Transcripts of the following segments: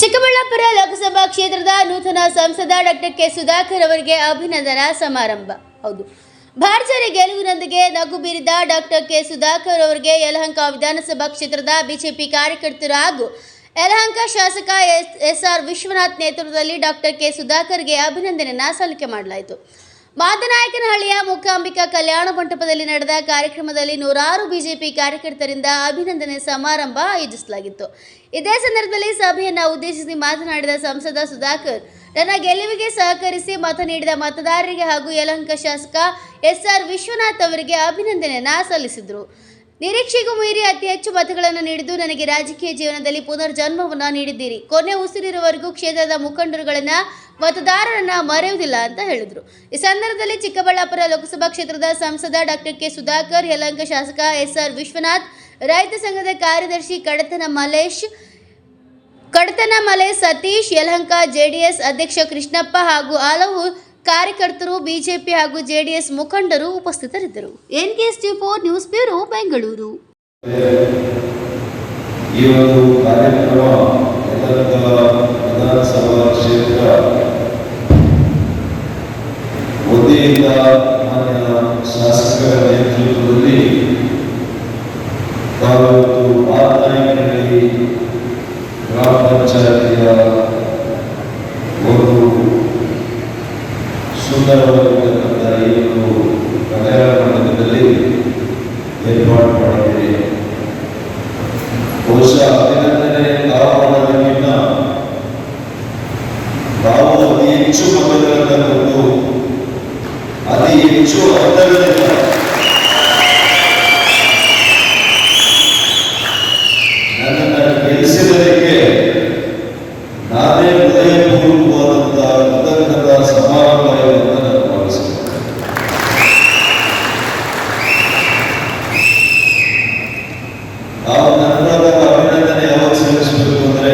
ಚಿಕ್ಕಬಳ್ಳಾಪುರ ಲೋಕಸಭಾ ಕ್ಷೇತ್ರದ ನೂತನ ಸಂಸದ ಡಾಕ್ಟರ್ ಕೆ ಸುಧಾಕರ್ ಅವರಿಗೆ ಅಭಿನಂದನಾ ಸಮಾರಂಭ. ಹೌದು. ಭರ್ಜರಿ ಗೆಲುವಿನೊಂದಿಗೆ ನಗು ಬೀರಿದ ಡಾಕ್ಟರ್ ಕೆ ಸುಧಾಕರ್ ಅವರಿಗೆ ಯಲಹಂಕ ವಿಧಾನಸಭಾ ಕ್ಷೇತ್ರದ ಬಿಜೆಪಿ ಕಾರ್ಯಕರ್ತರು ಹಾಗೂ ಯಲಹಂಕ ಶಾಸಕ ಎಸ್ ಎಸ್ ಆರ್ ವಿಶ್ವನಾಥ್ ನೇತೃತ್ವದಲ್ಲಿ ಡಾಕ್ಟರ್ ಕೆ ಸುಧಾಕರ್ಗೆ ಅಭಿನಂದನೆಯನ್ನ ಸಲ್ಲಿಕೆ ಮಾಡಲಾಯಿತು. ಮಾದನಾಯಕನಹಳ್ಳಿಯ ಮೂಕಾಂಬಿಕಾ ಕಲ್ಯಾಣ ಮಂಟಪದಲ್ಲಿ ನಡೆದ ಕಾರ್ಯಕ್ರಮದಲ್ಲಿ ನೂರಾರು ಬಿಜೆಪಿ ಕಾರ್ಯಕರ್ತರಿಂದ ಅಭಿನಂದನೆ ಸಮಾರಂಭ ಆಯೋಜಿಸಲಾಗಿತ್ತು. ಇದೇ ಸಂದರ್ಭದಲ್ಲಿ ಸಭೆಯನ್ನು ಉದ್ದೇಶಿಸಿ ಮಾತನಾಡಿದ ಸಂಸದ ಸುಧಾಕರ್ ನನ್ನ ಗೆಲುವಿಗೆ ಸಹಕರಿಸಿ ಮತ ನೀಡಿದ ಮತದಾರರಿಗೆ ಹಾಗೂ ಯಲಹಂಕ ಶಾಸಕ ಎಸ್ ಆರ್ ವಿಶ್ವನಾಥ್ ಅವರಿಗೆ ಅಭಿನಂದನೆಯನ್ನು ಸಲ್ಲಿಸಿದರು. ನಿರೀಕ್ಷೆಗೂ ಮೀರಿ ಅತಿ ಹೆಚ್ಚು ಮತಗಳನ್ನು ನೀಡಿದ್ದು ನನಗೆ ರಾಜಕೀಯ ಜೀವನದಲ್ಲಿ ಪುನರ್ಜನ್ಮವನ್ನು ನೀಡಿದ್ದೀರಿ. ಕೊನೆ ಉಸಿರಿರುವವರೆಗೂ ಕ್ಷೇತ್ರದ ಮುಖಂಡರುಗಳನ್ನ ಮತದಾರರನ್ನ ಮರೆಯುವುದಿಲ್ಲ ಅಂತ ಹೇಳಿದ್ರು. ಈ ಸಂದರ್ಭದಲ್ಲಿ ಚಿಕ್ಕಬಳ್ಳಾಪುರ ಲೋಕಸಭಾ ಕ್ಷೇತ್ರದ ಸಂಸದ ಡಾಕ್ಟರ್ ಕೆ. ಸುಧಾಕರ್ ಯಲಂಕ ಶಾಸಕ ಎಸ್. ಆರ್. ವಿಶ್ವನಾಥ್, ರೈತ ಸಂಘದ ಕಾರ್ಯದರ್ಶಿ ಕಡತನ ಮಲೇಶ್, ಕಡತನ ಮಲೆ ಸತೀಶ್, ಯಲಹಂಕ ಜೆಡಿಎಸ್ ಅಧ್ಯಕ್ಷ ಕೃಷ್ಣಪ್ಪ ಹಾಗೂ ಹಲವು ಕಾರ್ಯಕರ್ತರು, ಬಿಜೆಪಿ ಹಾಗೂ ಜೆಡಿಎಸ್ ಮುಖಂಡರು ಉಪಸ್ಥಿತರಿದ್ದರು. NKS T four news bureau Bengaluru. ಈ ಒಂದು ಕಾರ್ಯಕ್ರಮ ಈ ಒಂದು ಕಲ್ಯಾಣ ಮಂಟಪದಲ್ಲಿ ಏರ್ಪಾಡು ಮಾಡಿದ್ದೀರಿ ಬಹುಶಃ ಅಭಿನಂದನೆ ನಾವು ಮಾಡೋದಕ್ಕಿಂತ ನಾವು ಅತಿ ಹೆಚ್ಚು ಮತಗಳನ್ನು ಕೊಟ್ಟು ಅತಿ ಹೆಚ್ಚು ಅಂತರದಿಂದ ನನ್ನನ್ನು ಗೆಲ್ಲಿಸಿದಕ್ಕೆ ನಾನೇ ಹೃದಯಪೂರ್ವಕವಾದಂತಹ ಕೃತಜ್ಞತಾ ಸಮಾರಂಭ ಎಂದು ನಾನು ಭಾವಿಸ್ತೇನೆ ನಾವು ನನ್ನ ಪ್ರಕಾರ ಅಭಿನಂದನೆ ಯಾವಾಗ ಸಲ್ಲಿಸಬೇಕು ಅಂದ್ರೆ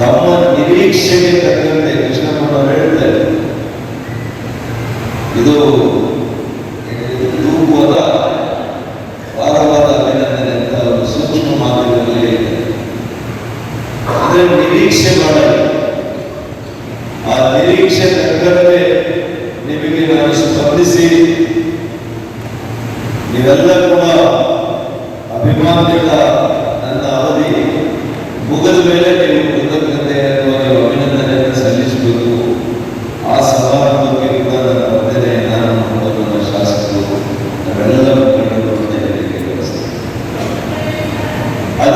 ನಮ್ಮ ನಿರೀಕ್ಷೆಗೆ ತಕ್ಕಂತೆ ಕೃಷ್ಣಪ್ಪನವರು ಹೇಳ್ತಾರೆ ಇದು ತೂಕವಾದ ಭಾರವಾದ ಅಭಿನಂದನೆ ಅಂತ ಒಂದು ಸೂಕ್ಷ್ಮ ಮಾತಿನಲ್ಲಿ. ಅಂದ್ರೆ ನಿರೀಕ್ಷೆ ಮಾಡಲಿ ಆ ನಿರೀಕ್ಷೆ ತಕ್ಕಂತೆ ನಿಮಗೆ ನಾನು ಸ್ಪಂದಿಸಿ, ನೀವೆಲ್ಲ ಕೂಡ ಅಭಿಮಾನಿಗಳ ನನ್ನ ಅವಧಿ ಮುಗಿದ ಮೇಲೆ ನೀವು ಕೃತಜ್ಞತೆ ಅಥವಾ ನೀವು ಅಭಿನಂದನೆಯನ್ನು ಸಲ್ಲಿಸಬೇಕು ಆ ಸಮಾರಂಭಕ್ಕೆ ಕೂಡ ನನ್ನ ವಂದನೆ ನಾನು ಮತ್ತು ನನ್ನ ಶಾಸಕರು ನಾವೆಲ್ಲ ಮುಖಂಡರು ಅಂತ ಹೇಳಲಿಕ್ಕೆ ಬಯಸ್ತೇನೆ ಆದರೆ ಒಂದು ಮಾತು ಹೇಳ್ತೇನೆ ಇವತ್ತು ನನಗೆ ರಾಜಕೀಯ ಜೀವನದಲ್ಲಿ ನೀವೆಲ್ಲ ಕೂಡ ನನಗೆ ಪುನರ್ಜನ್ಮವನ್ನು ಕೊಟ್ಟಿದ್ದೀರಿ ಅಂತ ನಾನು ಹಾಗಾಗಿ ನನ್ನ ಉಸಿರಿನವರು ಕೂಡ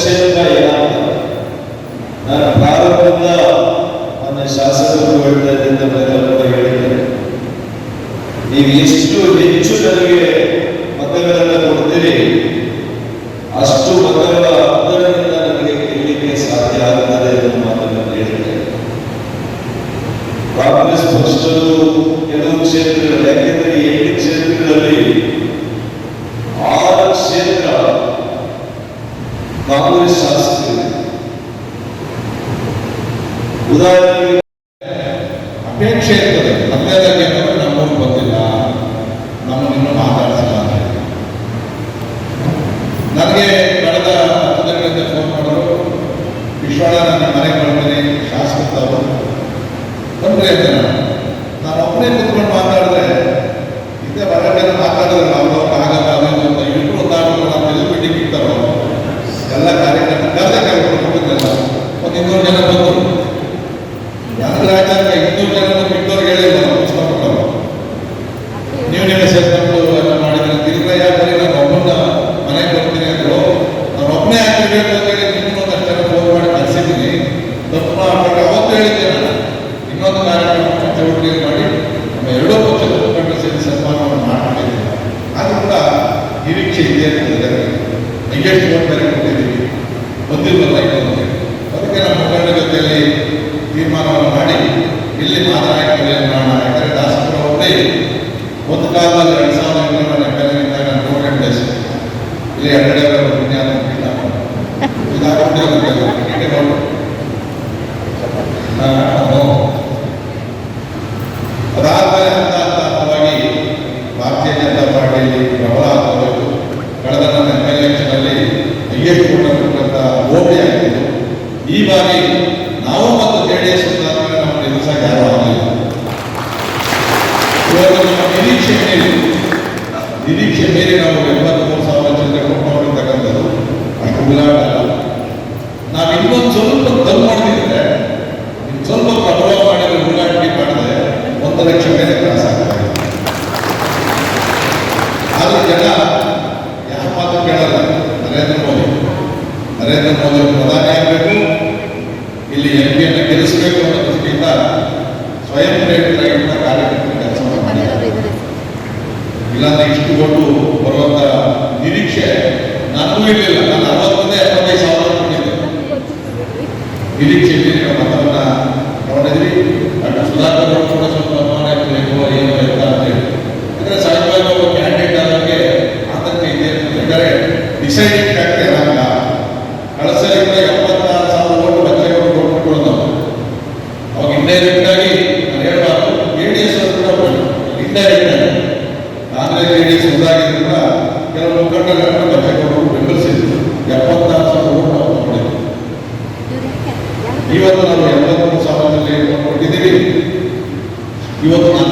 ದೊಡ್ಡ ಕ್ಷೇತ್ರ ಯಲಹಂಕ ನಾನು ಪ್ರಾರಂಭದಿಂದ ನನ್ನ ಶಾಸಕರು ಹೇಳ್ತಾ ಇದ್ದಂತ ನೀವು ಎಷ್ಟು ಹೆಚ್ಚು ನನಗೆ ಮತಗಳನ್ನು ಕೊಡ್ತೀರಿ ಅಷ್ಟು ಮತಗಳ ಅಂತರದಿಂದ ನನಗೆ ಗೆಲ್ಲಲಿಕ್ಕೆ ಸಾಧ್ಯ ಆಗ್ತದೆ ಅನ್ನೋ ಮಾತನ್ನು ಹೇಳಿದ್ದಾರೆ ಕಾಂಗ್ರೆಸ್ ಪಕ್ಷರು ಕೆಲವು ಕ್ಷೇತ್ರಗಳು ಯಾಕೆಂದ್ರೆ ಈ ಎಂಟು ಕ್ಷೇತ್ರಗಳಲ್ಲಿ ಆರು ಕ್ಷೇತ್ರ ಕಾಂಗ್ರೆಸ್ ಶಾಸಕರಿಗೆ ಉದಾಹರಣೆಗೆ ಅಪೇಕ್ಷೆ ಇರ್ತದೆ. ಅಂತಂದ್ರೆ ನಮ್ಮೂರು ಬಂದಿಲ್ಲ. ನಮ್ಮನ್ನು ಮಾತಾಡಿಸಿಲ್ಲ. ನನಗೆ ಕಳೆದ ಹತ್ತು ದಿನಗಳಿಂದ ಫೋನ್ ಮಾಡೋರು ವಿಶ್ವಾಳ ನನ್ನ ಮನೆಗೆ ಬರ್ತೀನಿ ಶಾಸಕರು ಬಂದ್ರೆ ಅಂತ ನಾನು ನಾನು ಕುತ್ಕೊಂಡು ಮಾತಾಡಿದ್ರೆ, ಇದೇ ಹೊರಗಡೆ ಮಾತಾಡಿದ್ರೆ ಅದಾದ್ಮೇಲೆ ಹಂತ ಹಂತ ಹಂತವಾಗಿ ಭಾರತೀಯ ಜನತಾ ಪಾರ್ಟಿಯಲ್ಲಿ ಪ್ರಬಲ ಆಗಬೇಕು ಕಳೆದ ನನ್ನ ಎಂ ಎಲ್ ಎಲೆಕ್ಷನಲ್ಲಿ ಹೈಯೆಸ್ಟ್ ಕೊಟ್ಟಿರ್ತಕ್ಕಂಥ ಹೋಬಳಿ ಆಗಿತ್ತು ಈ ಬಾರಿ ನಾವು ಮತ್ತು ಜೆ ಡಿ ಎಸ್ ನಮ್ಮ ಎದುರಿಸಕ್ಕೆ ಯಾರು ಆಗಲಿಲ್ಲ ನಿರೀಕ್ಷೆ ಮೇಲೆ ನಿರೀಕ್ಷೆ ಮೇಲೆ ನಾವು ಎಂಬತ್ಮೂರು ಸಾವಿರ ಚಿಲ್ಲರೆ ಕೊಟ್ಟಿರ್ತಕ್ಕಂಥದ್ದು ಅಷ್ಟು ಗುಲಾಟ ಅಲ್ಲ ನಾವು ಇನ್ನೊಂದು ಸ್ವಲ್ಪ ದಮ್ ಮಾಡಿದ್ರೆ ಇನ್ನು ಸ್ವಲ್ಪ ಪ್ರಭಾವ ಮಾಡಿದ್ರೆ ಗುಲಾಟಿ ಮಾಡಿದ್ರೆ ಒಂದು ಲಕ್ಷ ಮೇಲೆ ಕ್ರಾಸ್ ಆಗ್ತದೆ ಆದ್ರೆ ಜನ ಯಾವ ಮಾತು ಕೇಳಲ್ಲ ನರೇಂದ್ರ ಮೋದಿ ನರೇಂದ್ರ ಮೋದಿ ಅವರು ಪ್ರಧಾನಿ ಆಗಬೇಕು. ಇಲ್ಲಿ ಎಂ ಪಿಯನ್ನು ಗೆಲ್ಲಿಸಬೇಕು ಅನ್ನೋ ದೃಷ್ಟಿಯಿಂದ ಸ್ವಯಂ ಪ್ರೇರಿತರಾಗಿರುವಂತಹ ಕಾರ್ಯಕರ್ತರು ಕೆಲಸ ಮಾಡಿದ್ದಾರೆ ಇಲ್ಲಾಂದ್ರೆ ಇಷ್ಟು ಕೊಟ್ಟು ಬರುವಂತ ನಿರೀಕ್ಷೆ ನನಗೂ ಇರಲಿಲ್ಲ. ನಾನು ಅರವತ್ತೊಂದೇ, ಎಪ್ಪತ್ತೈದು ಸಾವಿರ ಕೊಟ್ಟಿದ್ದೆ. ನಿರೀಕ್ಷೆ ನಾವು ಮತವನ್ನ ನೋಡಿದ್ರಿ. ಡಾಕ್ಟರ್ ಸುಧಾಕರ್ ಅವರು ಕೂಡ ಸ್ವಲ್ಪ ಅನುಮಾನ ಇರಬೇಕು ಏನು ಅಂತ ಹೇಳಿ ಯಾಕಂದ್ರೆ ಒಬ್ಬ ಕ್ಯಾಂಡಿಡೇಟ್ ಆದಕ್ಕೆ ಆತಂಕ ಇದೆ ಯಾಕಂದ್ರೆ ಡಿಸೈಡಿಂಗ್ ಫ್ಯಾಕ್ಟರ್ ಏನಾಗಲ್ಲ ಕಳಸಲ್ಲಿ ಕೂಡ ಎಪ್ಪತ್ತಾರು ಸಾವಿರ ಓಟು ಬಚ್ಚೆಗಳು ಕೊಟ್ಬಿಟ್ಟು ಅವಾಗ ಇಂಡೈರೆಕ್ಟ್ ಆಗಿ ನಾನು ಹೇಳ್ಬಾರ್ದು ಜೆ ಡಿ ಎಸ್ ಅವರು ಕೂಡ ಇಂಡೈರೆಕ್ಟ್ ಆಗಿ ಕಾಂಗ್ರೆಸ್ ಜೆ ಡಿ ಎಸ್ ಇದಾಗಿದ್ದರಿಂದ ಕೆಲವು ಬೆಂಬಲಿಸಿದ್ರು. ಎಪ್ಪತ್ತಾರು ಸಾವಿರ ಓಟ್ ನಾವು ತಗೊಂಡಿದ್ವಿ. ಇವತ್ತು ನಾವು ಎಂಬತ್ಮೂರು ಸಾವಿರದಲ್ಲಿ ಕೊಟ್ಟಿದ್ದೀವಿ. ಇವತ್ತು ನಾನು